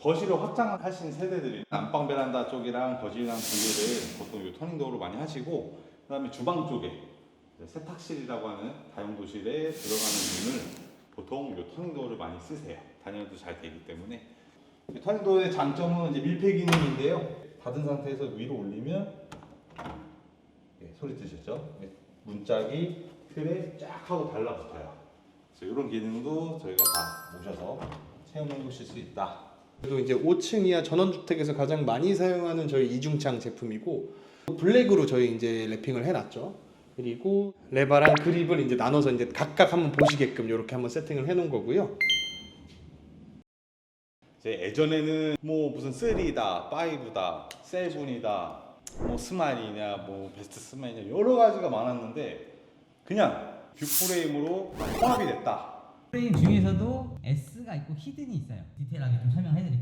거실을 확장하신 세대들이 안방 베란다 쪽이랑 거실이랑 분리를 보통 이 터닝도어로 많이 하시고 그다음에 주방 쪽에 세탁실이라고 하는 다용도실에 들어가는 문을 보통 이 터닝도어를 많이 쓰세요. 단열도 잘 되기 때문에 이 터닝도어의 장점은 이제 밀폐 기능인데요. 닫은 상태에서 위로 올리면 예, 소리 들으셨죠? 예, 문짝이 틀에 쫙 하고 달라붙어요. 그래서 이런 기능도 저희가 다 모셔서 체험해 보실 수 있다. 또 이제 5층 이하 전원주택에서 가장 많이 사용하는 저희 이중창 제품이고 블랙으로 저희 이제 랩핑을 해놨죠. 그리고 레바랑 그립을 이제 나눠서 이제 각각 한번 보시게끔 이렇게 한번 세팅을 해놓은 거고요. 이제 예전에는 뭐 무슨 3다, 5다, 7이다, 뭐 스마일이냐, 뭐 베스트 스마일이냐 여러 가지가 많았는데 그냥 뷰프레임으로 통합이 됐다. 프레임 중에서도 S가 있고 히든이 있어요. 디테일하게 좀 설명해 드릴게요.